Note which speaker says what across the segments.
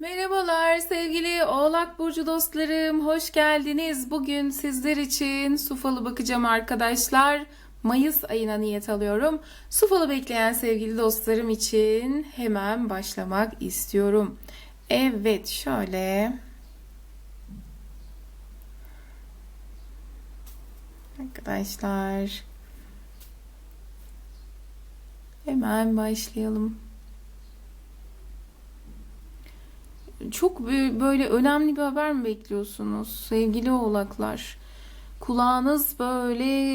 Speaker 1: Merhabalar sevgili Oğlak Burcu dostlarım, hoş geldiniz. Bugün sizler için su bakacağım arkadaşlar. Mayıs ayına niyet alıyorum. Su bekleyen sevgili dostlarım için hemen başlamak istiyorum. Evet, şöyle. Arkadaşlar. Hemen başlayalım. Çok bö- böyle önemli bir haber mi bekliyorsunuz sevgili oğlaklar? Kulağınız böyle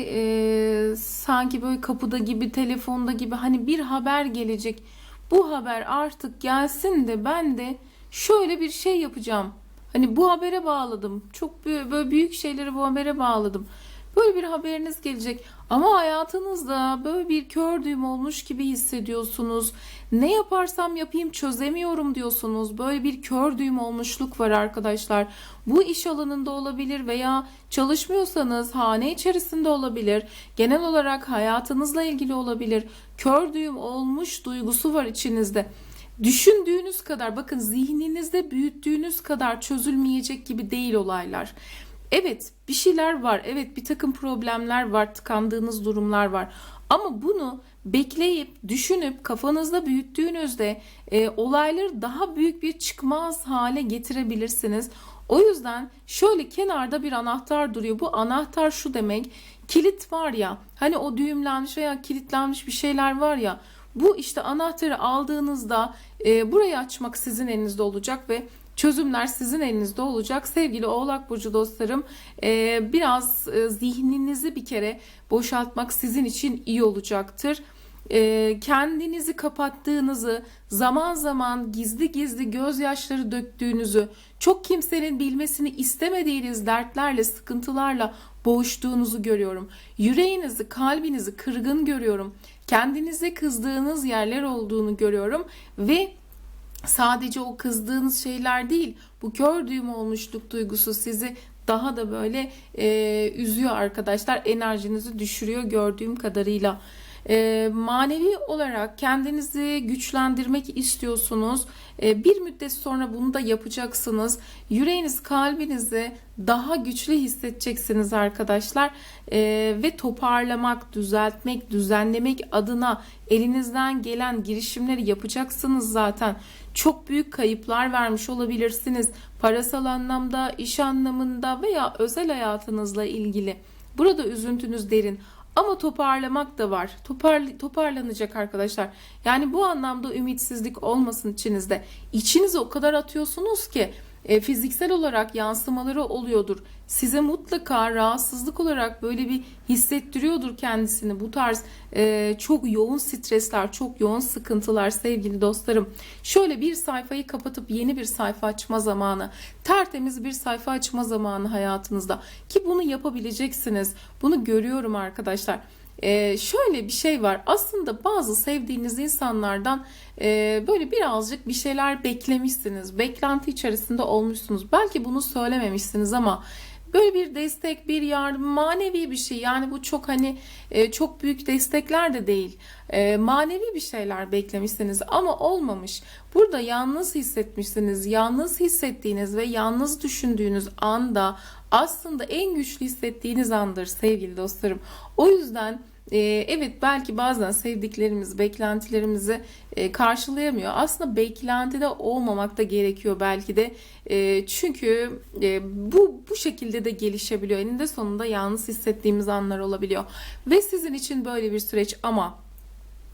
Speaker 1: e, sanki böyle kapıda gibi, telefonda gibi hani bir haber gelecek. Bu haber artık gelsin de ben de şöyle bir şey yapacağım. Hani bu habere bağladım. Çok bö- böyle büyük şeyleri bu habere bağladım. Böyle bir haberiniz gelecek ama hayatınızda böyle bir kör düğüm olmuş gibi hissediyorsunuz. Ne yaparsam yapayım çözemiyorum diyorsunuz. Böyle bir kör düğüm olmuşluk var arkadaşlar. Bu iş alanında olabilir veya çalışmıyorsanız hane içerisinde olabilir. Genel olarak hayatınızla ilgili olabilir. Kör düğüm olmuş duygusu var içinizde. Düşündüğünüz kadar bakın zihninizde büyüttüğünüz kadar çözülmeyecek gibi değil olaylar. Evet bir şeyler var. Evet bir takım problemler var. Tıkandığınız durumlar var. Ama bunu bekleyip düşünüp kafanızda büyüttüğünüzde e, olayları daha büyük bir çıkmaz hale getirebilirsiniz. O yüzden şöyle kenarda bir anahtar duruyor. Bu anahtar şu demek. Kilit var ya hani o düğümlenmiş veya kilitlenmiş bir şeyler var ya bu işte anahtarı aldığınızda e, burayı açmak sizin elinizde olacak ve çözümler sizin elinizde olacak. Sevgili Oğlak Burcu dostlarım e, biraz e, zihninizi bir kere boşaltmak sizin için iyi olacaktır. E, kendinizi kapattığınızı, zaman zaman gizli gizli gözyaşları döktüğünüzü, çok kimsenin bilmesini istemediğiniz dertlerle, sıkıntılarla boğuştuğunuzu görüyorum. Yüreğinizi, kalbinizi kırgın görüyorum. Kendinize kızdığınız yerler olduğunu görüyorum ve sadece o kızdığınız şeyler değil bu kör düğüm olmuşluk duygusu sizi daha da böyle e, üzüyor arkadaşlar. Enerjinizi düşürüyor gördüğüm kadarıyla. E, manevi olarak kendinizi güçlendirmek istiyorsunuz. E, bir müddet sonra bunu da yapacaksınız. Yüreğiniz kalbinizi daha güçlü hissedeceksiniz arkadaşlar. E, ve toparlamak düzeltmek düzenlemek adına elinizden gelen girişimleri yapacaksınız zaten çok büyük kayıplar vermiş olabilirsiniz. Parasal anlamda, iş anlamında veya özel hayatınızla ilgili. Burada üzüntünüz derin. Ama toparlamak da var. Topar, toparlanacak arkadaşlar. Yani bu anlamda ümitsizlik olmasın içinizde. İçinize o kadar atıyorsunuz ki e, fiziksel olarak yansımaları oluyordur. Size mutlaka rahatsızlık olarak böyle bir hissettiriyordur kendisini. Bu tarz e, çok yoğun stresler, çok yoğun sıkıntılar sevgili dostlarım. Şöyle bir sayfayı kapatıp yeni bir sayfa açma zamanı, tertemiz bir sayfa açma zamanı hayatınızda. Ki bunu yapabileceksiniz. Bunu görüyorum arkadaşlar. Ee, şöyle bir şey var. Aslında bazı sevdiğiniz insanlardan e, böyle birazcık bir şeyler beklemişsiniz. Beklenti içerisinde olmuşsunuz. Belki bunu söylememişsiniz ama böyle bir destek, bir yardım, manevi bir şey. Yani bu çok hani e, çok büyük destekler de değil. E, manevi bir şeyler beklemişsiniz ama olmamış. Burada yalnız hissetmişsiniz. Yalnız hissettiğiniz ve yalnız düşündüğünüz anda aslında en güçlü hissettiğiniz andır sevgili dostlarım. O yüzden e, evet belki bazen sevdiklerimiz beklentilerimizi e, karşılayamıyor. Aslında beklentide olmamak da gerekiyor belki de. E, çünkü e, bu bu şekilde de gelişebiliyor. Eninde sonunda yalnız hissettiğimiz anlar olabiliyor. Ve sizin için böyle bir süreç ama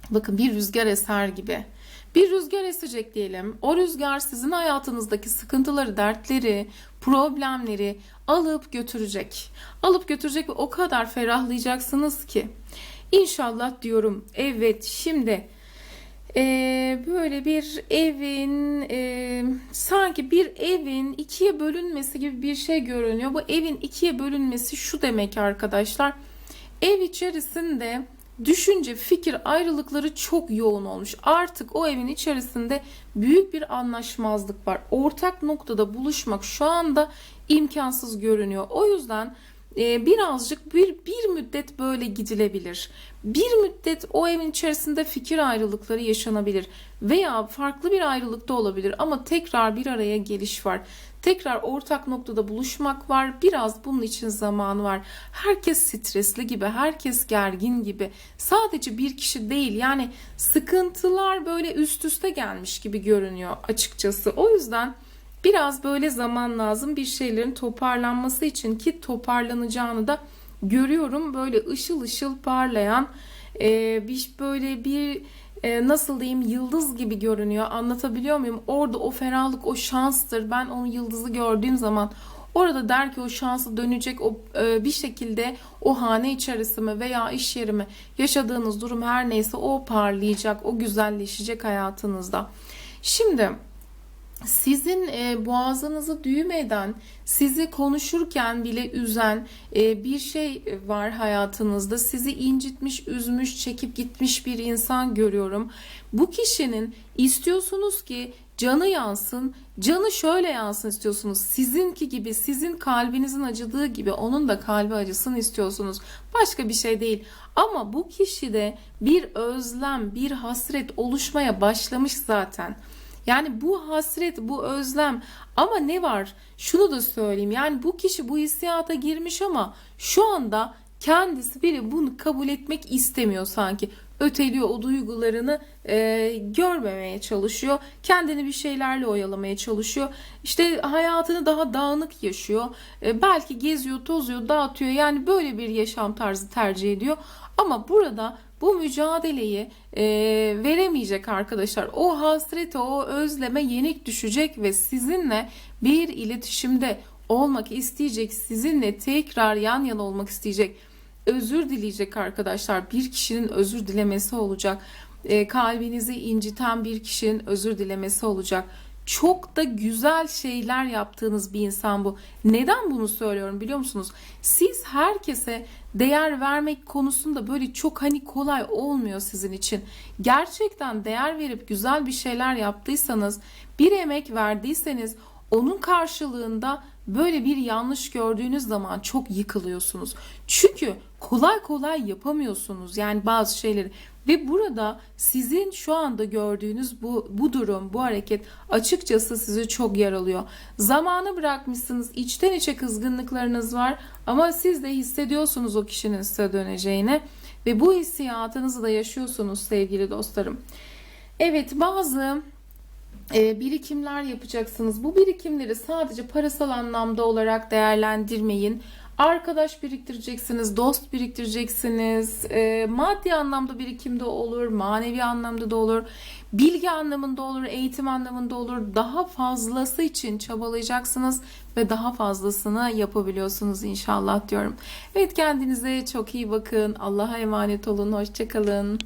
Speaker 1: bakın bir rüzgar eser gibi. Bir rüzgar esecek diyelim. O rüzgar sizin hayatınızdaki sıkıntıları, dertleri, problemleri alıp götürecek. Alıp götürecek ve o kadar ferahlayacaksınız ki. İnşallah diyorum. Evet şimdi e, böyle bir evin e, sanki bir evin ikiye bölünmesi gibi bir şey görünüyor. Bu evin ikiye bölünmesi şu demek arkadaşlar. Ev içerisinde düşünce, fikir ayrılıkları çok yoğun olmuş. Artık o evin içerisinde büyük bir anlaşmazlık var. Ortak noktada buluşmak şu anda imkansız görünüyor. O yüzden e, birazcık bir, bir müddet böyle gidilebilir. Bir müddet o evin içerisinde fikir ayrılıkları yaşanabilir veya farklı bir ayrılık da olabilir ama tekrar bir araya geliş var. Tekrar ortak noktada buluşmak var. Biraz bunun için zaman var. Herkes stresli gibi, herkes gergin gibi. Sadece bir kişi değil. Yani sıkıntılar böyle üst üste gelmiş gibi görünüyor açıkçası. O yüzden biraz böyle zaman lazım bir şeylerin toparlanması için ki toparlanacağını da görüyorum. Böyle ışıl ışıl parlayan e, bir böyle bir e, nasıl diyeyim yıldız gibi görünüyor. Anlatabiliyor muyum? Orada o ferahlık, o şanstır. Ben o yıldızı gördüğüm zaman orada der ki o şansı dönecek o e, bir şekilde o hane içerisime veya iş yerime yaşadığınız durum her neyse o parlayacak, o güzelleşecek hayatınızda. Şimdi sizin e, boğazınızı düğüm eden, sizi konuşurken bile üzen e, bir şey var hayatınızda. Sizi incitmiş, üzmüş, çekip gitmiş bir insan görüyorum. Bu kişinin istiyorsunuz ki canı yansın, canı şöyle yansın istiyorsunuz. Sizinki gibi, sizin kalbinizin acıdığı gibi onun da kalbi acısın istiyorsunuz. Başka bir şey değil. Ama bu kişide bir özlem, bir hasret oluşmaya başlamış zaten. Yani bu hasret, bu özlem ama ne var? Şunu da söyleyeyim. Yani bu kişi bu hissiyata girmiş ama şu anda kendisi bile bunu kabul etmek istemiyor sanki. Öteliyor o duygularını e, görmemeye çalışıyor. Kendini bir şeylerle oyalamaya çalışıyor. İşte hayatını daha dağınık yaşıyor. E, belki geziyor, tozuyor, dağıtıyor. Yani böyle bir yaşam tarzı tercih ediyor. Ama burada bu mücadeleyi e, veremeyecek arkadaşlar. O hasrete, o özleme yenik düşecek ve sizinle bir iletişimde olmak isteyecek, sizinle tekrar yan yana olmak isteyecek. Özür dileyecek arkadaşlar. Bir kişinin özür dilemesi olacak. E, kalbinizi inciten bir kişinin özür dilemesi olacak çok da güzel şeyler yaptığınız bir insan bu. Neden bunu söylüyorum biliyor musunuz? Siz herkese değer vermek konusunda böyle çok hani kolay olmuyor sizin için. Gerçekten değer verip güzel bir şeyler yaptıysanız, bir emek verdiyseniz onun karşılığında böyle bir yanlış gördüğünüz zaman çok yıkılıyorsunuz. Çünkü kolay kolay yapamıyorsunuz yani bazı şeyleri ve burada sizin şu anda gördüğünüz bu bu durum, bu hareket açıkçası sizi çok yaralıyor. Zamanı bırakmışsınız, içten içe kızgınlıklarınız var ama siz de hissediyorsunuz o kişinin size döneceğini ve bu hissiyatınızı da yaşıyorsunuz sevgili dostlarım. Evet bazı e, birikimler yapacaksınız. Bu birikimleri sadece parasal anlamda olarak değerlendirmeyin. Arkadaş biriktireceksiniz, dost biriktireceksiniz, e, maddi anlamda birikim de olur, manevi anlamda da olur, bilgi anlamında olur, eğitim anlamında olur. Daha fazlası için çabalayacaksınız ve daha fazlasını yapabiliyorsunuz inşallah diyorum. Evet kendinize çok iyi bakın. Allah'a emanet olun. Hoşçakalın.